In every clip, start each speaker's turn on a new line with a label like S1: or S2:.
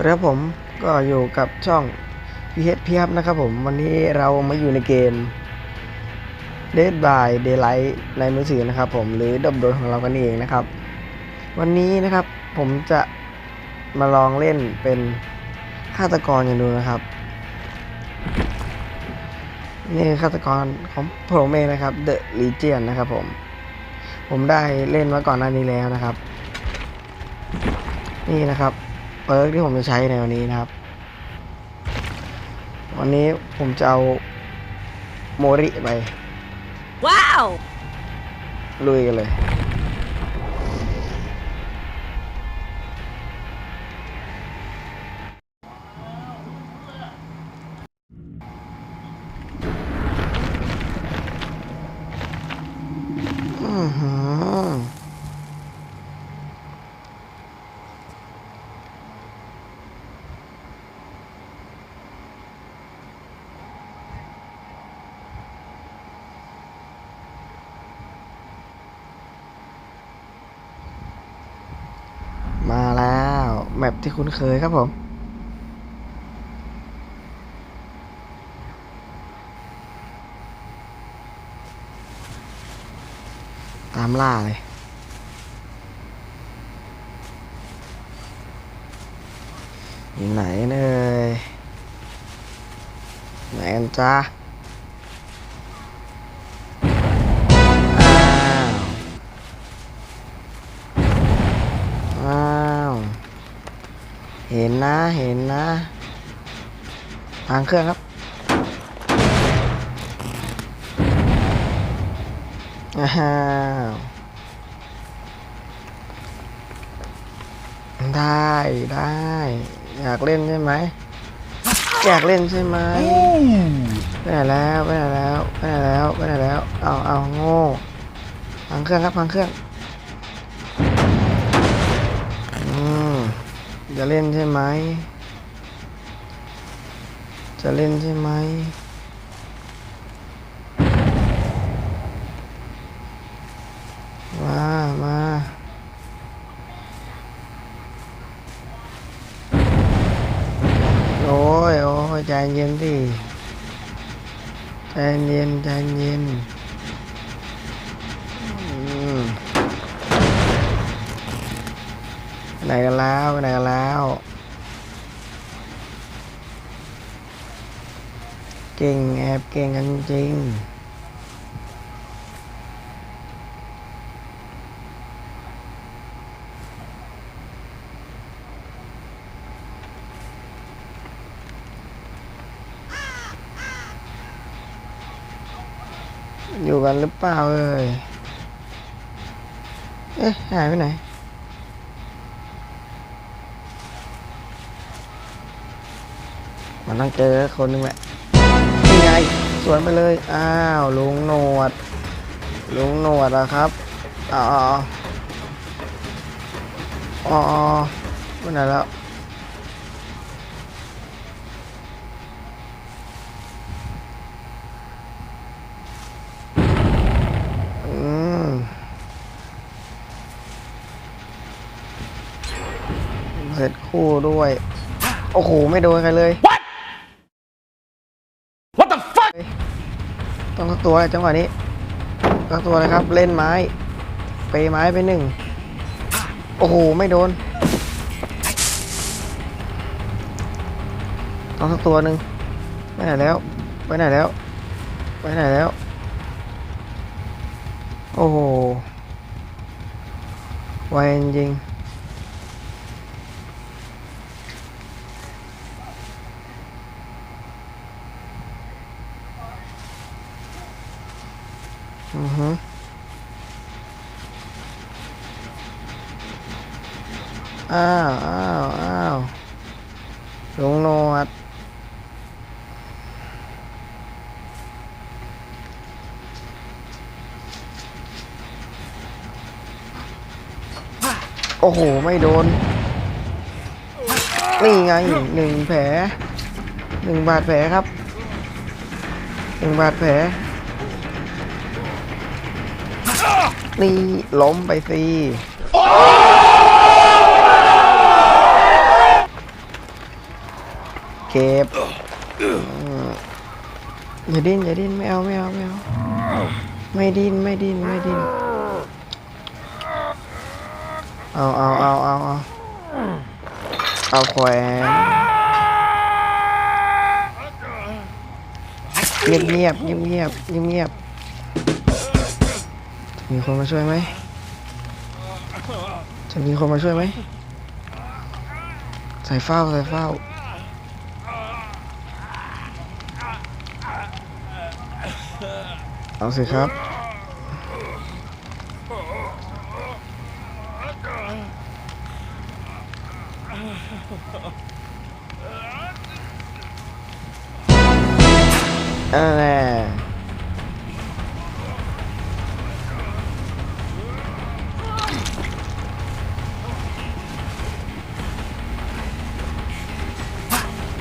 S1: วัสดีครับผมก็อยู่กับช่อง PH พียบนะครับผม วันนี้เรามาอยู่ในเกม Dead by Daylight ในมือถือนะครับผมหรือดับโดนของเรากันเองนะครับ วันนี้นะครับผมจะมาลองเล่นเป็นฆาตกรกันดูนะครับ นี่คือฆาตกรของผมเองนะครับ The Legion นะครับผม ผมได้เล่นมาก่อนหน้านี้แล้วนะครับ นี่นะครับ ปิร์กที่ผมจะใช้ในวันนี้นะครับ วันนี้ผมจะเอาโมริไป
S2: Wow!
S1: ลุยกันเลย อือหือมาแล้ว แมปที่คุ้นเคยครับผม ตามล่าเลยอยู่ไหนเนยไหนกันจ้า ห็นนะเห็นนะทางเครื่องครับอ้าวได้ได้ อยากเล่นใช่ไหมอยากเล่นใช่ไหมไปไหนแล้วไปไหนแล้วไปไหนแล้วไปไหนแล้วเอาเอาโง่พังเครื่องครับพังเครื่องอืม จะเล่นใช่ไหม จะเล่นใช่ไหม มา มาโอ้ยโอ้ยใจเย็นดิใจเย็นใจเย็นอืม ไหนกันแล้วไปไหนกันแล้ว เก่งแอบเก่งกันจริงอยู่กันหรือเปล่าเอ่ยเอ๊ะ หายไปไหน มันต้องเจอคนหนึ่งแหละนี่ไงสวนไปเลย อ้าวลุงหนวด ลุงหนวดอะครับอ๋ออ๋ออ๋อไปไหนแล้วอืมเสร็จคู่ด้วย โอ้โห ไม่โดนใครเลย
S3: What
S1: ตัวจังหวะนี้สักตัวเลยครับ เล่นไม้เปไม้ไปหนึ่ง โอ้โห ไม่โดนต้องสักตัวหนึ่งไปไหนแล้ว ไปไหนแล้ว ไปไหนแล้ว โอ้โหไวจริง อือฮึอ้าวอ้าวอ้าวลงนวดโอ้โห ไม่โดน นี่ไงหนึ่งแผลหนึ่งบาดแผลครับหนึ่งบาดแผล นี่ล้มไปสิเก็บอย่าดิ้นอย่าดิ้นไม่เอาไม่เอาไม่เอาไม่ดิ้นไม่ดิ้นไม่ดิ้นเอาเอาเอาเอาเอาเอาแขวนเงียบเงียบเงียบเงียบเงียบ มีคนมาช่วยไหม จะมีคนมาช่วยไหม ใส่เฝ้า ใส่เฝ้า เอาสิครับอันแน่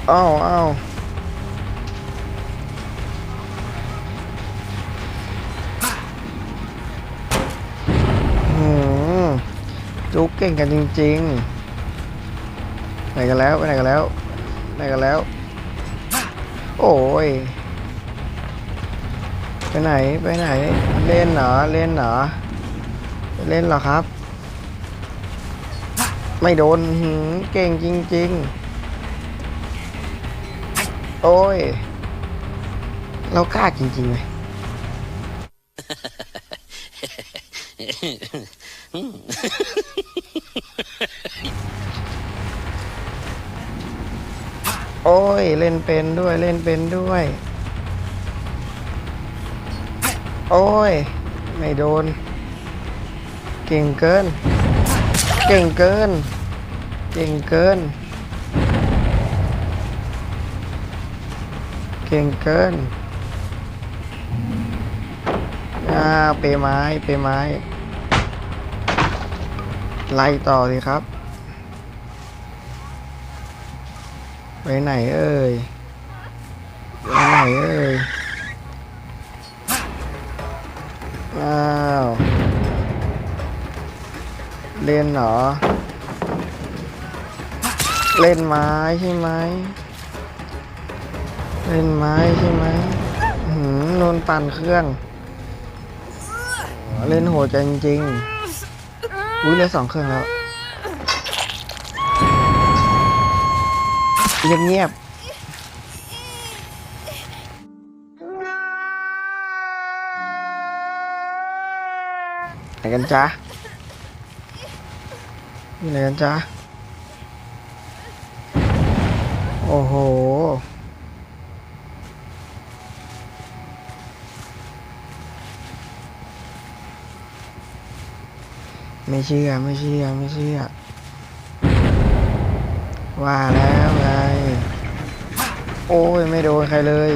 S1: อ้าวอ้าวหืมจุกเก่งกันจริงๆไปกันแล้วไปไหนกันแล้วไปกันแล้ว โอ้ย ไปไหนไปไหน เล่นเหรอเล่นเหรอเล่นเหรอครับ ไม่โดนเก่งจริง ๆ โอ้ย เรากล้าจริงๆเลยโอ้ย เล่นเป็นด้วยเล่นเป็นด้วย โอ้ย ไม่โดน เก่งเกิน เก่งเกิน เก่งเกิน เก่งเกินอ่าเปไม้เปไม้ ไล่ต่อสิครับ ไปไหนเอ่ยไปไหนเอ่ยอ้าวเล่นเหรอ เล่นไม้ใช่ไหม เล่นไม้ใช่ไหมอื้อหืมโดนปั่นเครื่อง เล่นโหดจังจริงอุ้ยเหลยสองเครื่องแล้วเงียบเงียบไหนกันจ๊ะอยู่ไหนกันจ๊ะ โอ้โห ไม่เชื่อไม่เชื่อไม่เชื่อ ว่าแล้วไง โอ้ยไม่โดนใครเลย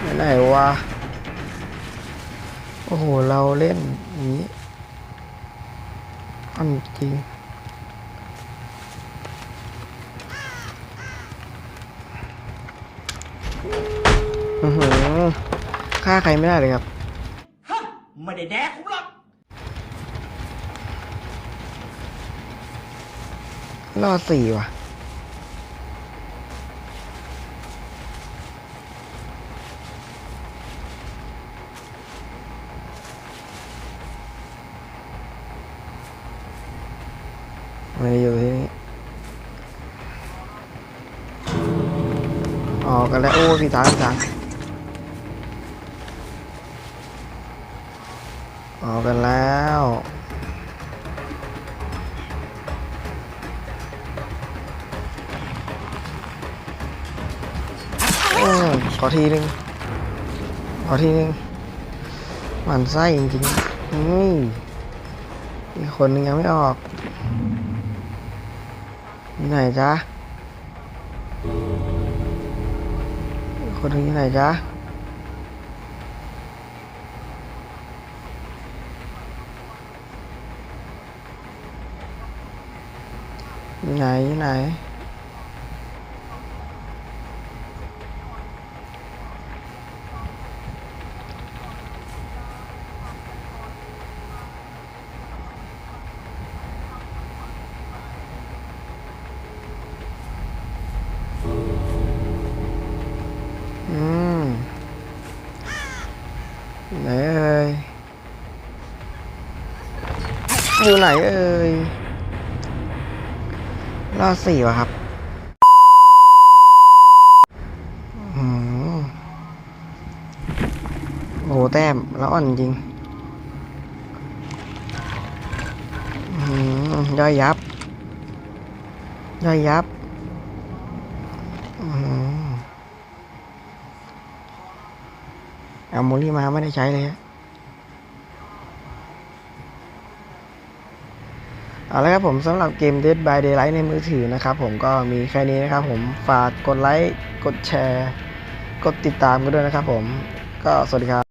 S1: ไปไหนวะ โอ้โห เราเล่นนี้อันจริงอือหือฆ่าใครไม่ได้เลยครับ
S3: ไม่ได้แดกผมหรอก
S1: รอสี่ว่ะ ไม่อยู่ที่นี่ ออกกันแล้ว โอ้พี่ทางพี่ทาง อทีนึงขอทีนึงหมันไส้จริงๆนี่อีกคนนึงยังไม่ออกอยู่ไหนจ๊ะคนนึงอยู่ไหนจ๊ะอยู่ไหนอยู่ไหน อยู่ไหนเอ่ยรอสี่วะครับอืมโอ้โหแต้มแล้วอ่อนจริงอืมย่อยยับ ย่อยยับอืมเอาโมลี่มาไม่ได้ใช้เลยฮะ เอาละครับผมสำหรับเกม Dead by Daylight ในมือถือนะครับผมก็มีแค่นี้นะครับผมฝากกดไลค์ กดแชร์ กดติดตามกันด้วยนะครับผมก็สวัสดีครับ